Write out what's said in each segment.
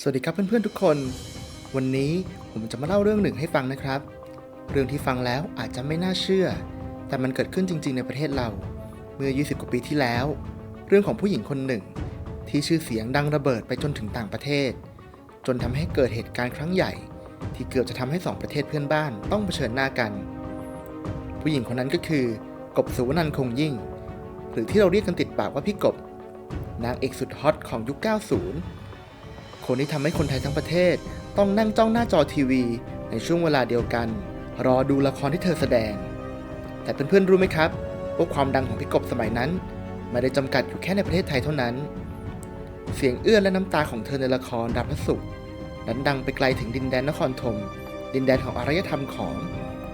สวัสดีครับเพื่อนๆทุกคน วันนี้ผมจะมาเล่าเรื่องหนึ่งให้ฟังนะครับ เรื่องที่ฟังแล้วอาจจะไม่น่าเชื่อ แต่มันเกิดขึ้นจริง ๆ ในประเทศเรา เมื่อ 20 กว่าปีที่แล้ว เรื่องของผู้หญิงคนหนึ่ง ที่ชื่อเสียงดังระเบิดไปจนถึงต่างประเทศ จนทำให้เกิดเหตุการณ์ครั้งใหญ่ ที่เกือบจะทำให้สองประเทศเพื่อนบ้านต้องเผชิญหน้ากัน ผู้หญิงคนนั้นก็คือกบสุวรรณคงยิ่ง หรือที่เราเรียกกันติดปากว่าพี่กบนางเอกสุดฮอตของยุค 90 คนที่ทำให้คนไทยทั้งประเทศ ต้องนั่งจ้องหน้าจอทีวี ในช่วงเวลาเดียวกัน รอดูละครที่เธอแสดง แต่เพื่อนๆรู้ไหมครับว่าความดังของพี่กบสมัยนั้นไม่ได้จำกัดอยู่แค่ในประเทศไทยเท่านั้น เสียงเอื้อนและน้ำตาของเธอในละครดาบพระศุกร์นั้นดังไปไกลถึงดินแดนนครธมดินแดนของอารยธรรมของ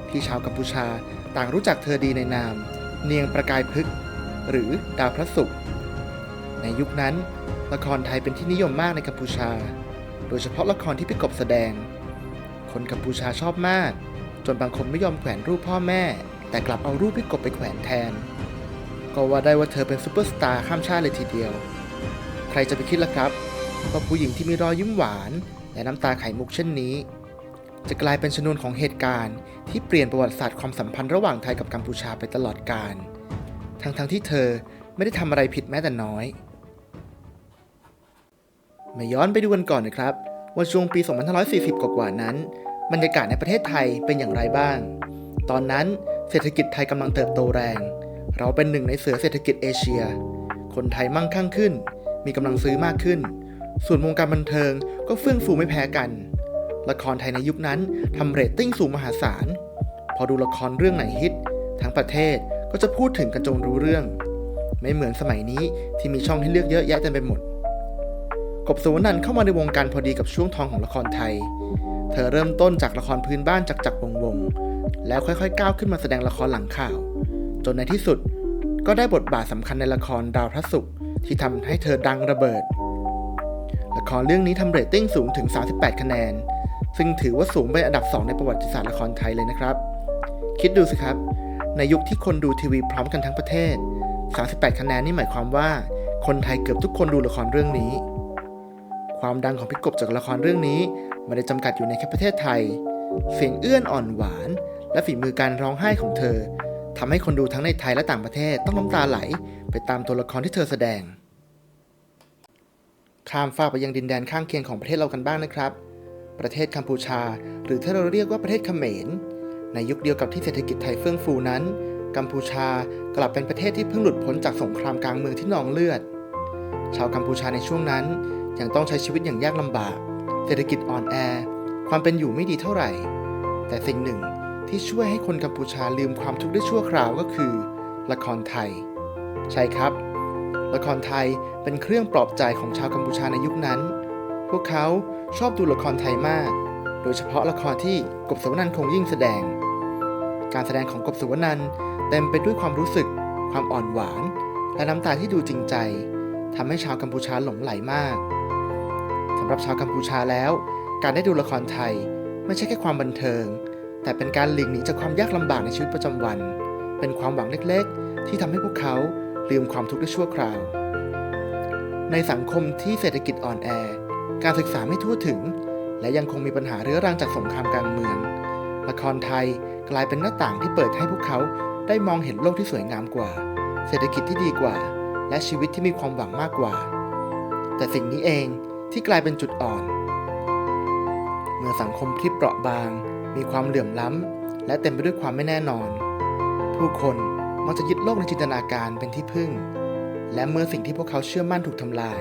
ที่ชาวกัมพูชาต่างรู้จักเธอดีในนาม เนียงประกายพฤกหรือดาวพระศุกร์ในยุคนั้น ละครไทยเป็นที่นิยมมากในกัมพูชา โดยเฉพาะละครที่พี่กบแสดง คนกัมพูชาชอบมาก จนบางคนไม่ยอมแขวนรูปพ่อแม่ แต่กลับเอารูปพี่กบไปแขวนแทน ก็ว่าได้ว่าเธอเป็นซูเปอร์สตาร์ข้ามชาติเลยทีเดียว ใครจะไปคิดล่ะครับว่าผู้หญิงที่มีรอยยิ้มหวาน และน้ำตาไขมุกเช่นนี้ จะกลายเป็นชนวนของเหตุการณ์ที่เปลี่ยนประวัติศาสตร์ความสัมพันธ์ระหว่างไทยกับกัมพูชาไปตลอดกาลทั้งๆที่เธอไม่ได้ทำอะไรผิดแม้แต่น้อย มาย้อนไปดูกันก่อนนะครับ ว่าช่วงปี 2540 กว่าๆนั้น บรรยากาศในประเทศไทยเป็นอย่างไรบ้าง ตอนนั้นเศรษฐกิจไทยกำลังเติบโตแรง เราเป็นหนึ่งในเสือเศรษฐกิจเอเชีย คนไทยมั่งคั่งขึ้น มีกำลังซื้อมากขึ้น ส่วนวงการบันเทิงก็เฟื่องฟูไม่แพ้กัน ละครไทยในยุคนั้นทำเรตติ้งสูงมหาศาล พอดูละครเรื่องไหนฮิต ทั้งประเทศก็จะพูดถึงกันจนรู้เรื่อง ไม่เหมือนสมัยนี้ที่มีช่องให้เลือกเยอะแยะเต็มไปหมด กบสุวรรณันเข้ามาในวงการพอดีกับช่วงทองของละครไทย เธอเริ่มต้นจากละครพื้นบ้านจากจักรวงวง แล้วค่อยๆ ก้าวขึ้นมาแสดงละครหลังข่าว จนในที่สุดก็ได้บทบาทสำคัญในละครดาวพระศุกร์ที่ทำให้เธอดังระเบิด ละครเรื่องนี้ทำเรตติ้งสูงถึง 38 คะแนน ซึ่งถือว่าสูงเป็นอันดับ 2 ในประวัติศาสตร์ละครไทยเลยนะครับ คิดดูสิครับ ในยุคที่คนดูทีวีพร้อมกันทั้งประเทศ 38 คะแนนนี่หมายความว่า คนไทยเกือบทุกคนดูละครเรื่องนี้ ความดังของพี่กบจากละครเรื่องนี้ไม่ได้จำกัดอยู่ในแค่ประเทศไทย เสียงเอื้อนอ่อนหวาน และฝีมือการร้องไห้ของเธอทำให้คนดูทั้งในไทยและต่างประเทศต้องน้ำตาไหล ไปตามตัวละครที่เธอแสดง ข้ามฟากไปยังดินแดนข้างเคียงของประเทศเรากันบ้างนะครับ ประเทศกัมพูชา หรือที่เราเรียกว่าประเทศเขมร ในยุคเดียวกับที่เศรษฐกิจไทยเฟื่องฟูนั้น กัมพูชากลับเป็นประเทศที่เพิ่งหลุดพ้นจากสงครามกลางเมืองที่นองเลือด ชาวกัมพูชาในช่วงนั้น ยังต้องใช้ชีวิตอย่างยากลำบาก เศรษฐกิจอ่อนแอ ความเป็นอยู่ไม่ดีเท่าไหร่ แต่สิ่งหนึ่งที่ช่วยให้คนกัมพูชาลืมความทุกข์ได้ชั่วคราวก็คือ ละครไทย ใช่ครับ ละครไทยเป็นเครื่องปลอบใจของชาวกัมพูชาในยุคนั้น พวกเขาชอบดูละครไทยมาก โดยเฉพาะละครที่กบสุวรรณันท์คงยิ่งแสดง การแสดงของกบสุวรรณันท์เต็มไปด้วยความรู้สึก ความอ่อนหวาน และน้ำตาที่ดูจริงใจทำให้ชาวกัมพูชาหลงไหลมากำหรับชาวกัมพูชาแล้ว การได้ดูละครไทย ไม่ใช่แค่ความบันเทิง แต่เป็นการหลีกหนีจากความยากลำบากในชีวิตประจำวัน เป็นความหวังเล็กๆ ที่ทำให้พวกเขาลืมความทุกข์ได้ชั่วคราว ในสังคมที่เศรษฐกิจอ่อนแอ การศึกษาไม่ทั่วถึง และยังคงมีปัญหาเรื้อรังจากสงครามกลางเมือง ละครไทยกลายเป็นหน้าต่างที่เปิดให้พวกเขาได้มองเห็นโลกที่สวยงามกว่า เศรษฐกิจที่ดีกว่า และชีวิตที่มีความหวังมากกว่า แต่สิ่งนี้เอง ที่กลายเป็นจุดอ่อน เมื่อสังคมที่เปราะบาง มีความเหลื่อมล้ำ และเต็มไปด้วยความไม่แน่นอน ผู้คนมักจะยึดโลกในจินตนาการเป็นที่พึ่ง และเมื่อสิ่งที่พวกเขาเชื่อมั่นถูกทำลาย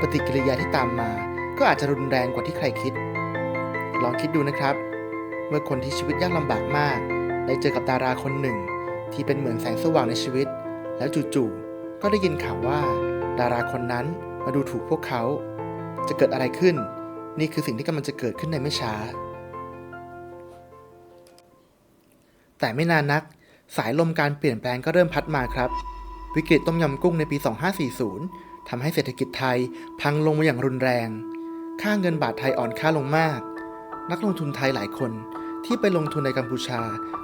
ปฏิกิริยาที่ตามมา ก็อาจจะรุนแรงกว่าที่ใครคิด ลองคิดดูนะครับ เมื่อคนที่ชีวิตยากลำบากมาก ได้เจอกับดาราคนหนึ่ง ที่เป็นเหมือนแสงสว่างในชีวิต แล้วจู่ๆก็ได้ยินข่าวว่า ดาราคนนั้นมาดูถูกพวกเขา จะเกิดอะไรขึ้น นี่คือสิ่งที่กำลังจะเกิดขึ้นในไม่ช้า แต่ไม่นานนัก สายลมการเปลี่ยนแปลงก็เริ่มพัดมาครับ วิกฤตต้มยำกุ้งในปี 2540 ทำให้เศรษฐกิจไทยพังลงมาอย่างรุนแรง ค่าเงินบาทไทยอ่อนค่าลงมาก นักลงทุนไทยหลายคนที่ไปลงทุนในกัมพูชา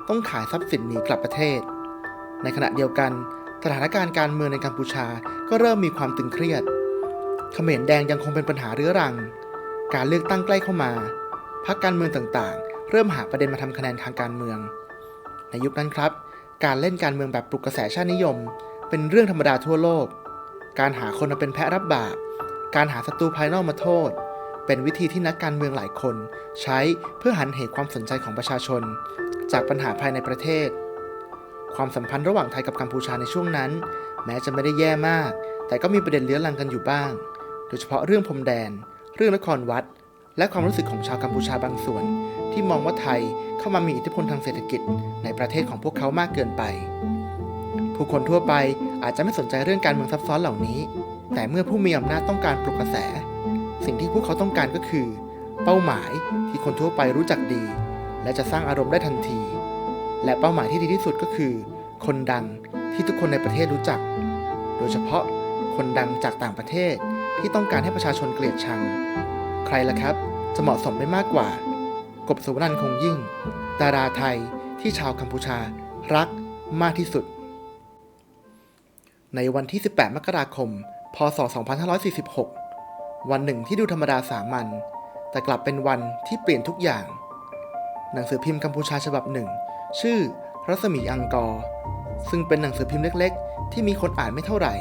ต้องขายทรัพย์สินหนีกลับประเทศ ในขณะเดียวกัน สถานการณ์การเมืองในกัมพูชาก็เริ่มมีความตึงเครียด เขมรแดงยังคงเป็นปัญหาเรื้อรัง การเลือกตั้งใกล้เข้ามา พรรคการเมืองต่างๆ เริ่มหาประเด็นมาทำคะแนนทางการเมือง ในยุคนั้นครับ การเล่นการเมืองแบบปลุกกระแสชาตินิยม เป็นเรื่องธรรมดาทั่วโลก การหาคนมาเป็นแพะรับบาป การหาศัตรูภายนอกมาโทษ เป็นวิธีที่นักการเมืองหลายคน ใช้เพื่อหันเหความสนใจของประชาชน จากปัญหาภายในประเทศ ความสัมพันธ์ระหว่างไทยกับกัมพูชาในช่วงนั้น แม้จะไม่ได้แย่มาก แต่ก็มีประเด็นเลื้อรังกันอยู่บ้าง โดยเฉพาะเรื่องพรมแดน เรื่องนครวัด และความรู้สึกของชาวกัมพูชาบางส่วน ที่มองว่าไทยเข้ามามีอิทธิพลทางเศรษฐกิจในประเทศของพวกเขามากเกินไป ผู้คนทั่วไปอาจจะไม่สนใจเรื่องการเมืองซับซ้อนเหล่านี้ แต่เมื่อผู้มีอำนาจต้องการปลุกกระแส สิ่งที่พวกเขาต้องการก็คือ เป้าหมายที่คนทั่วไปรู้จักดี และจะสร้างอารมณ์ได้ทันที และเป้าหมายที่ดีที่สุดก็คือ คนดังที่ทุกคนในประเทศรู้จัก โดยเฉพาะคนดังจากต่างประเทศ ที่ต้องการให้ประชาชนเกลียดชัง ใครล่ะครับ จะเหมาะสมไม่มากกว่า กบสุวรรณคงยิ่ง ดาราไทยที่ชาวกัมพูชารักมากที่สุด ในวันที่ 18 มกราคม พศ 2546 วันหนึ่งที่ดูธรรมดาสามัญแต่กลับเป็นวันที่เปลี่ยนทุกอย่าง หนังสือพิมพ์กัมพูชาฉบับหนึ่ง ชื่อรัศมีอังกอร์ซึ่งเป็นหนังสือพิมพ์เล็ก ๆ ที่มีคนอ่านไม่เท่าไหร่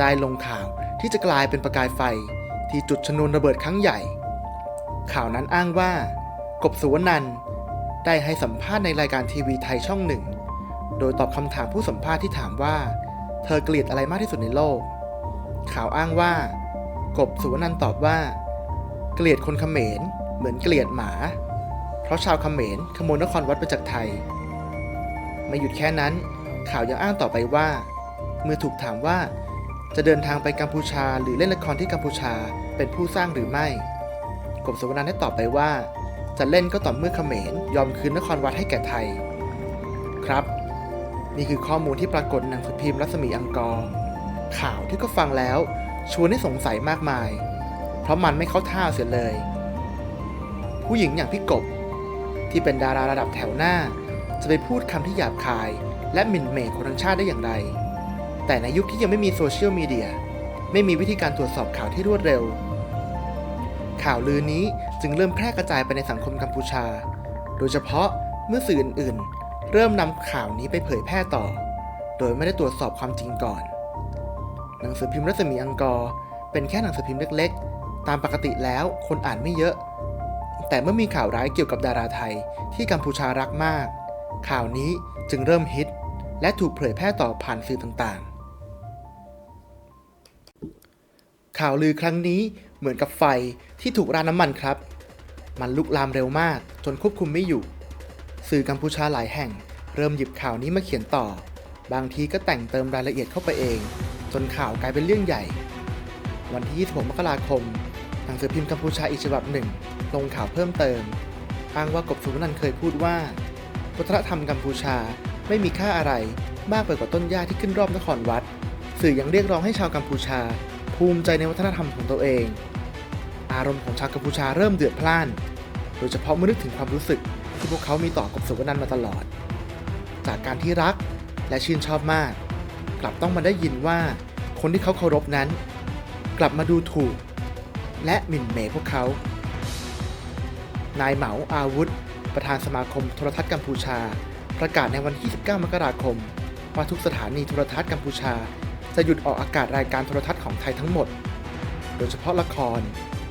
ได้ลงข่าวที่จะกลายเป็นประกายไฟที่จุดชนวนระเบิดครั้งใหญ่ ข่าวนั้นอ้างว่า กบสุวรรณันได้ให้สัมภาษณ์ในรายการทีวีไทยช่องหนึ่ง โดยตอบคำถามผู้สัมภาษณ์ที่ถามว่า เธอเกลียดอะไรมากที่สุดในโลก ข่าวอ้างว่า กบสุวรรณันตอบว่า เกลียดคนเขมรเหมือนเกลียดหมา เพราะชาวเขมรขโมยนครวัดไปจากไทย ไม่หยุดแค่นั้น ข่าวยังอ้างต่อไปว่า เมื่อถูกถามว่า จะเดินทางไปกัมพูชาหรือเล่นละครที่กัมพูชาเป็นผู้สร้างหรือไม่ กบสุวรรณันท์ได้ตอบไปว่า จะเล่นก็ต่อเมื่อเขมรยอมคืนนครวัดให้แก่ไทย ครับ นี่คือข้อมูลที่ปรากฏในหนังสือพิมพ์รัศมีอังกอร์ข่าวที่ก็ฟังแล้วชวนให้สงสัยมากมาย เพราะมันไม่เข้าท่าเสียเลย ผู้หญิงอย่างพี่กบ ที่เป็นดาราระดับแถวหน้า จะไปพูดคำที่หยาบคาย และหมิ่นเหม่คนทั้งชาติได้อย่างไร แต่ในยุคที่ยังไม่มีโซเชียลมีเดียไม่มีวิธีการตรวจสอบข่าวที่รวดเร็ว ข่าวลือนี้จึงเริ่มแพร่กระจายไปในสังคมกัมพูชา โดยเฉพาะเมื่อสื่ออื่นๆ เริ่มนำข่าวนี้ไปเผยแพร่ต่อ โดยไม่ได้ตรวจสอบความจริงก่อน หนังสือพิมพ์รัศมีอังกอร์เป็นแค่หนังสือพิมพ์เล็กๆ ตามปกติแล้วคนอ่านไม่เยอะ แต่เมื่อมีข่าวร้ายเกี่ยวกับดาราไทยที่กัมพูชารักมาก ข่าวนี้จึงเริ่มฮิต และถูกเผยแพร่ต่อผ่านสื่อต่างๆ ข่าวลือครั้งนี้เหมือนกับไฟที่ถูกราดน้ำมันครับ มันลุกลามเร็วมากจนควบคุมไม่อยู่ สื่อกัมพูชาหลายแห่ง เริ่มหยิบข่าวนี้มาเขียนต่อ บางทีก็แต่งเติมรายละเอียดเข้าไปเอง จนข่าวกลายเป็นเรื่องใหญ่ วันที่ 26 มกราคม หนังสือพิมพ์กัมพูชาอีกฉบับหนึ่ง ลงข่าวเพิ่มเติม อ้างว่ากบสุวรรณันเคยพูดว่าวัฒนธรรมกัมพูชาไม่มีค่าอะไรมากไปกว่าต้นหญ้าที่ขึ้นรอบนครวัด สื่อยังเรียกร้องให้ชาวกัมพูชา ภูมิใจในวัฒนธรรมของตัวเอง อารมณ์ของชาวกัมพูชาเริ่มเดือดพล่าน โดยเฉพาะเมื่อนึกถึงความรู้สึกที่พวกเขามีต่อกบสุวรรณันมาตลอด จากการที่รักและชื่นชอบมาก กลับต้องมาได้ยินว่าคนที่เขาเคารพนั้น กลับมาดูถูก และหมิ่นเหมพวกเขา นายเหมาอาวุธ ประธานสมาคมโทรทัศน์กัมพูชา ประกาศในวันที่29มกราคม ว่าทุกสถานีโทรทัศน์กัมพูชา จะหยุดออกอากาศรายการโทรทัศน์ของไทยทั้งหมด โดยเฉพาะละคร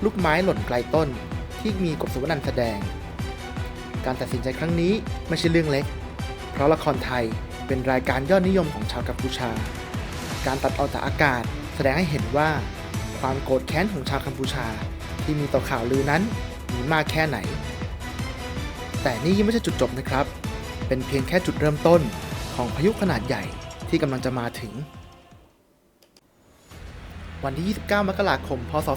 ลูกไม้หล่นไกลต้น ที่มีกบสุวรรณแสดง การตัดสินใจครั้งนี้ไม่ใช่เรื่องเล็ก เพราะละครไทยเป็นรายการยอดนิยมของชาวกัมพูชา การตัดออกจากอากาศแสดงให้เห็นว่าความโกรธแค้นของชาวกัมพูชา ที่มีต่อข่าวลือนั้นมีมากแค่ไหน แต่นี่ยังไม่ใช่จุดจบนะครับ เป็นเพียงแค่จุดเริ่มต้นของพายุขนาดใหญ่ที่กำลังจะมาถึง วันที่ 29 มกราคม พศ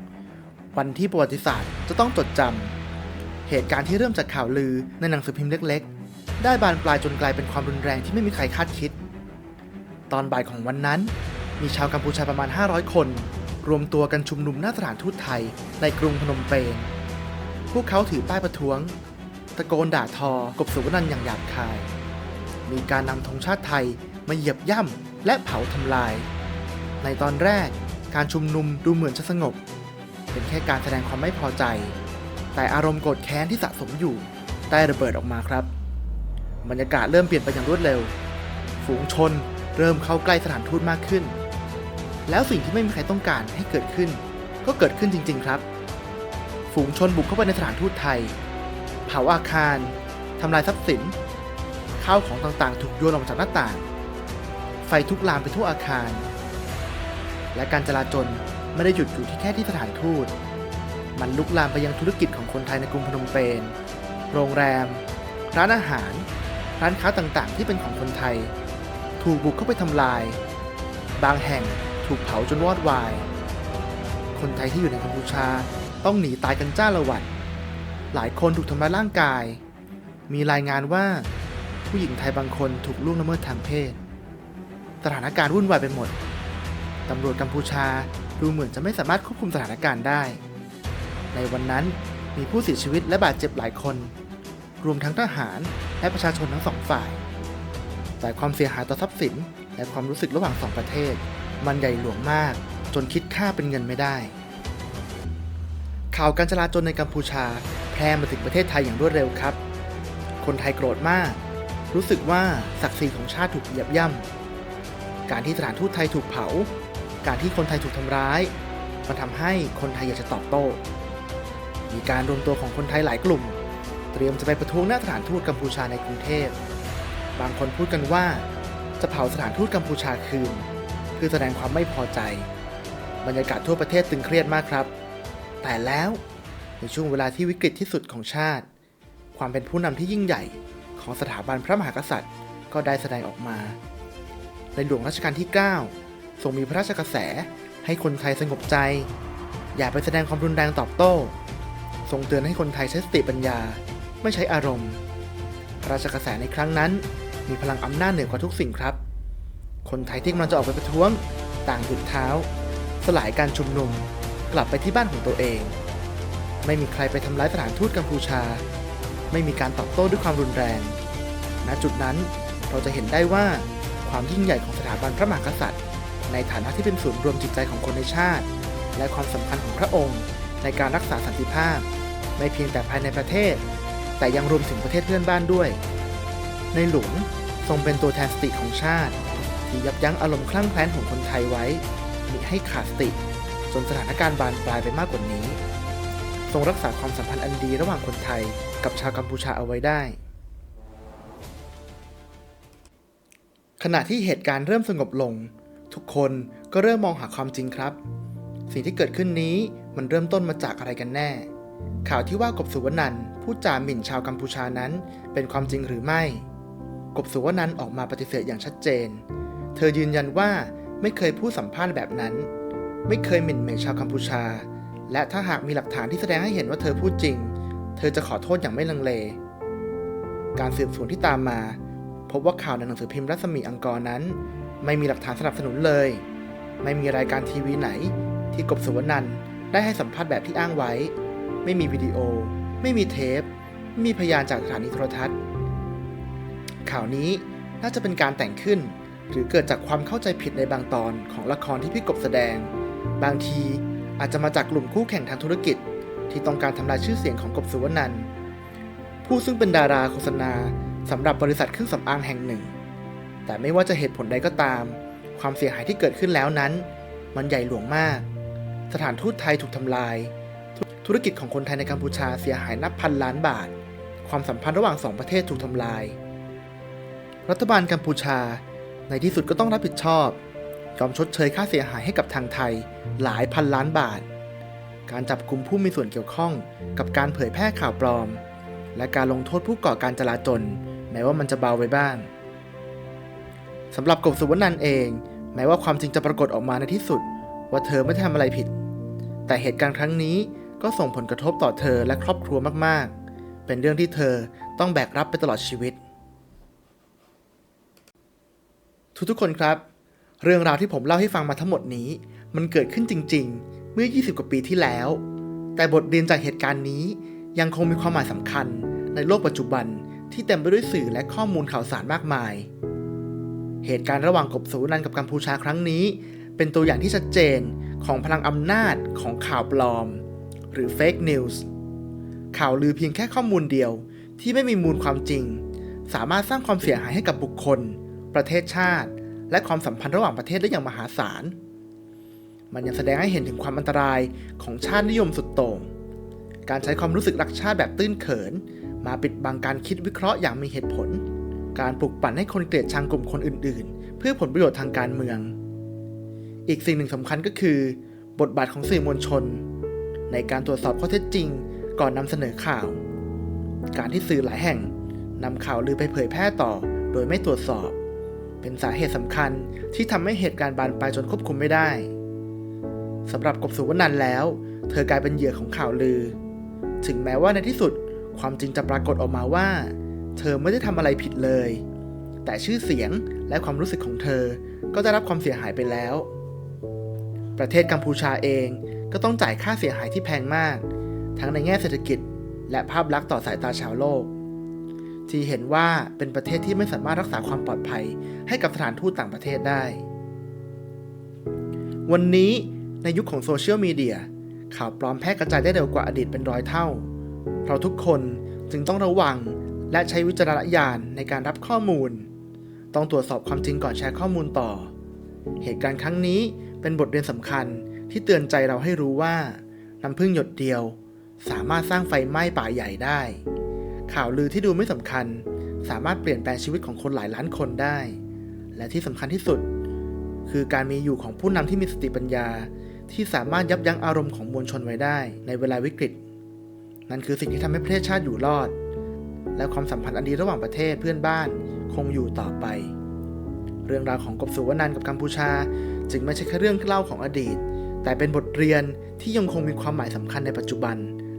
2546 วันที่ประวัติศาสตร์จะต้องจดจำ เหตุการณ์ที่เริ่มจากข่าวลือในหนังสือพิมพ์เล็ก ๆ ได้บานปลายจนกลายเป็นความรุนแรงที่ไม่มีใครคาดคิด ตอนบ่ายของวันนั้น มีชาวกัมพูชาประมาณ 500 คน รวมตัวกันชุมนุมหน้าสถานทูตไทยในกรุงพนมเปญ พวกเขาถือป้ายประท้วง ตะโกนด่าทอกบสุวรรณันอย่างหยาบคาย มีการนำธงชาติไทยมาเหยียบย่ำและเผาทำลาย ในตอนแรก การชุมนุมดูเหมือนจะสงบ เป็นแค่การแสดงความไม่พอใจ แต่อารมณ์โกรธแค้นที่สะสมอยู่ได้ระเบิดออกมาครับ บรรยากาศเริ่มเปลี่ยนไปอย่างรวดเร็ว ฝูงชนเริ่มเข้าใกล้สถานทูตมากขึ้น แล้วสิ่งที่ไม่มีใครต้องการให้เกิดขึ้น ก็เกิดขึ้นจริง ๆ ครับ ฝูงชนบุกเข้าไปในสถานทูตไทย เผาอาคารทำลายทรัพย์สินข้าวของต่างๆ ถูกโยนออกมาจากหน้าต่าง ไฟทุกลามไปทั่วอาคาร และการจลาจลไม่ได้หยุดอยู่ที่แค่ที่สถานทูต มันลุกลามไปยังธุรกิจของคนไทยในกรุงพนมเปญ โรงแรม ร้านอาหาร ร้านค้าต่างๆ ที่เป็นของคนไทย ถูกบุกเข้าไปทำลาย บางแห่งถูกเผาจนวอดวาย คนไทยที่อยู่ในกัมพูชาต้องหนีตายกันจ้าละวันหลายคนถูกทำร้ายร่างกาย มีรายงานว่าผู้หญิงไทยบางคนถูกล่วงละเมิดทางเพศ สถานการณ์วุ่นวายไปหมด ตำรวจกัมพูชาดูเหมือนจะไม่สามารถควบคุมสถานการณ์ได้ ในวันนั้นมีผู้เสียชีวิตและบาดเจ็บหลายคน รวมทั้งทหารและประชาชนทั้งสองฝ่าย แต่ความเสียหายต่อทรัพย์สิน และความรู้สึกระหว่างสองประเทศ มันใหญ่หลวงมากจนคิดค่าเป็นเงินไม่ได้ ข่าวการจลาจลในกัมพูชาแพร่มาถึงประเทศไทยอย่างรวดเร็วครับ คนไทยโกรธมาก รู้สึกว่าศักดิ์ศรีของชาติถูกเหยียบย่ำการที่สถานทูตไทยถูกเผา การที่คนไทยถูกทำร้าย มันทำให้คนไทยอยากจะตอบโต้ มีการรวมตัวของคนไทยหลายกลุ่ม เตรียมจะไปประท้วงหน้าสถานทูตกัมพูชาในกรุงเทพ บางคนพูดกันว่าจะเผาสถานทูตกัมพูชาคืน เพื่อแสดงความไม่พอใจ บรรยากาศทั่วประเทศตึงเครียดมากครับ แต่แล้วในช่วงเวลาที่วิกฤตที่สุดของชาติ ความเป็นผู้นำที่ยิ่งใหญ่ของสถาบันพระมหากษัตริย์ ก็ได้แสดงออกมา ในหลวงรัชกาลที่ 9 ทรงมีพระราชกระแสให้คนไทยสงบใจ อย่าไปแสดงความรุนแรงตอบโต้ ทรงเตือนให้คนไทยใช้สติปัญญา ไม่ใช้อารมณ์ พระราชกระแสในครั้งนั้น มีพลังอำนาจเหนือกว่าทุกสิ่งครับ คนไทยที่กำลังจะออกไปประท้วง ต่างหยุดเท้า สลายการชุมนุม กลับไปที่บ้านของตัวเอง ไม่มีใครไปทำร้ายสถานทูตกัมพูชา ไม่มีการตอบโต้ด้วยความรุนแรง ณ จุดนั้นเราจะเห็นได้ว่าความยิ่งใหญ่ของสถาบันพระมหากษัตริย์ ในฐานะที่เป็นศูนย์รวมจิตใจของคนในชาติ และความสำคัญของพระองค์ ในการรักษาสันติภาพ ไม่เพียงแต่ภายในประเทศ แต่ยังรวมถึงประเทศเพื่อนบ้านด้วย ในหลวงทรงเป็นตัวแทนสติของชาติ ที่ยับยั้งอารมณ์คลั่งแคล้นของคนไทยไว้มิให้ขาดสติจนสถานการณ์บานปลายไปมากกว่านี้ ทรงรักษาความสัมพันธ์อันดีระหว่างคนไทยกับชาวกัมพูชาเอาไว้ได้ ขณะที่เหตุการณ์เริ่มสงบลง ทุกคนก็เริ่มมองหาความจริงครับ สิ่งที่เกิดขึ้นนี้มันเริ่มต้นมาจากอะไรกันแน่ ข่าวที่ว่ากบสุวรรณันท์พูดจาหมิ่นชาวกัมพูชานั้น เป็นความจริงหรือไม่ กบสุวรรณันออกมาปฏิเสธอย่างชัดเจน เธอยืนยันว่าไม่เคยพูดสัมภาษณ์แบบนั้น ไม่เคยหมิ่นเหม่ชาวกัมพูชา และถ้าหากมีหลักฐานที่แสดงให้เห็นว่าเธอพูดจริง เธอจะขอโทษอย่างไม่ลังเล การสืบสวนที่ตามมา พบว่าข่าวในหนังสือพิมพ์รัศมีอังกอร์นั้น ไม่มีหลักฐานสนับสนุนเลย ไม่มีรายการทีวีไหน ที่กบสุวรรณันได้ให้สัมภาษณ์แบบที่อ้างไว้ ไม่มีวิดีโอ ไม่มีเทปไม่มีพยานจากสถานีโทรทัศน์ ข่าวนี้น่าจะเป็นการแต่งขึ้น หรือเกิดจากความเข้าใจผิดในบางตอนของละครที่พี่กบแสดง บางทีอาจจะมาจากกลุ่มคู่แข่งทางธุรกิจ ที่ต้องการทำลายชื่อเสียงของกบสุวรรณันผู้ซึ่งเป็นดาราโฆษณาสำหรับบริษัทเครื่องสำอางแห่งหนึ่ง แต่ไม่ว่าจะเหตุผลใดก็ตาม ความเสียหายที่เกิดขึ้นแล้วนั้น มันใหญ่หลวงมาก สถานทูตไทยถูกทำลาย ธุรกิจของคนไทยในกัมพูชาเสียหายนับพันล้านบาท ความสัมพันธ์ระหว่างสองประเทศถูกทำลาย รัฐบาลกัมพูชา ในที่สุดก็ต้องรับผิดชอบยอมชดเชยค่าเสียหายให้กับทางไทยหลายพันล้านบาท การจับกลุ่มผู้มีส่วนเกี่ยวข้องกับการเผยแพร่ข่าวปลอม และการลงโทษผู้ก่อการจลาจลแม้ว่ามันจะเบาไปบ้าง สำหรับกบสุวรรณันเอง แม้ว่าความจริงจะปรากฏออกมาในที่สุด ว่าเธอไม่ได้ทำอะไรผิด แต่เหตุการณ์ครั้งนี้ก็ส่งผลกระทบต่อเธอและครอบครัวมากๆ เป็นเรื่องที่เธอต้องแบกรับไปตลอดชีวิต ทุกๆคนครับ เรื่องราวที่ผมเล่าให้ฟังมาทั้งหมดนี้ มันเกิดขึ้นจริง ๆ เมื่อ 20 กว่าปีที่แล้ว แต่บทเรียนจากเหตุการณ์นี้ยังคงมีความหมายสำคัญในโลกปัจจุบันที่เต็มไปด้วยสื่อและข้อมูลข่าวสารมากมาย เหตุการณ์ระหว่างกบสุวรรณันกับกัมพูชาครั้งนี้ เป็นตัวอย่างที่ชัดเจนของพลังอำนาจของข่าวปลอม หรือ Fake News ข่าวลือเพียงแค่ข้อมูลเดียวที่ไม่มีมูลความจริง สามารถสร้างความเสียหายให้กับบุคคล ประเทศชาติ และความสัมพันธ์ระหว่างประเทศได้อย่างมหาศาล มันยังแสดงให้เห็นถึงความอันตรายของชาตินิยมสุดโต่งการใช้ความรู้สึกรักชาติแบบตื้นเขิน มาปิดบังการคิดวิเคราะห์อย่างมีเหตุผล การปลุกปั่นให้คนเกลียดชังกลุ่มคนอื่น ๆ เพื่อผลประโยชน์ทางการเมือง อีกสิ่งหนึ่งสำคัญก็คือ บทบาทของสื่อมวลชน ในการตรวจสอบข้อเท็จจริง ก่อนนำเสนอข่าว การที่สื่อหลายแห่งนำข่าวลือไปเผยแพร่ต่อ โดยไม่ตรวจสอบ เป็นสาเหตุสำคัญที่ทำให้เหตุการณ์บานปลายจนควบคุมไม่ได้สำหรับกบสุวรรณันแล้ว เธอกลายเป็นเหยื่อของข่าวลือ ถึงแม้ว่าในที่สุดความจริงจะปรากฏออกมาว่า เธอไม่ได้ทำอะไรผิดเลย แต่ชื่อเสียงและความรู้สึกของเธอก็ได้รับความเสียหายไปแล้ว ประเทศกัมพูชาเองก็ต้องจ่ายค่าเสียหายที่แพงมาก ทั้งในแง่เศรษฐกิจ และภาพลักษณ์ต่อสายตาชาวโลก ที่เห็นว่าเป็นประเทศที่ไม่สามารถรักษาความปลอดภัย ให้กับสถานทูตต่างประเทศได้ วันนี้ในยุคของโซเชียลมีเดียข่าวปลอมแพร่กระจายได้เร็วกว่าอดีตเป็นร้อยเท่า เราทุกคนจึงต้องระวัง และใช้วิจารณญาณในการรับข้อมูล ต้องตรวจสอบความจริงก่อนแชร์ข้อมูลต่อ เหตุการณ์ครั้งนี้เป็นบทเรียนสำคัญที่เตือนใจเราให้รู้ว่า น้ำพึ่งหยดเดียว สามารถสร้างไฟไหม้ป่าใหญ่ได้ ข่าวลือที่ดูไม่สำคัญ สามารถเปลี่ยนแปลงชีวิตของคนหลายล้านคนได้ และที่สำคัญที่สุด คือการมีอยู่ของผู้นำที่มีสติปัญญา ที่สามารถยับยั้งอารมณ์ของมวลชนไว้ได้ในเวลาวิกฤตนั่นคือสิ่งที่ทำให้ประเทศชาติอยู่รอด และความสัมพันธ์อันดีระหว่างประเทศเพื่อนบ้านคงอยู่ต่อไป เรื่องราวของกบสุวรรณันกับกัมพูชา จึงไม่ใช่แค่เรื่องเล่าของอดีต แต่เป็นบทเรียนที่ยังคงมีความหมายสำคัญในปัจจุบัน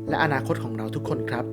และอนาคตของเราทุกคนครับ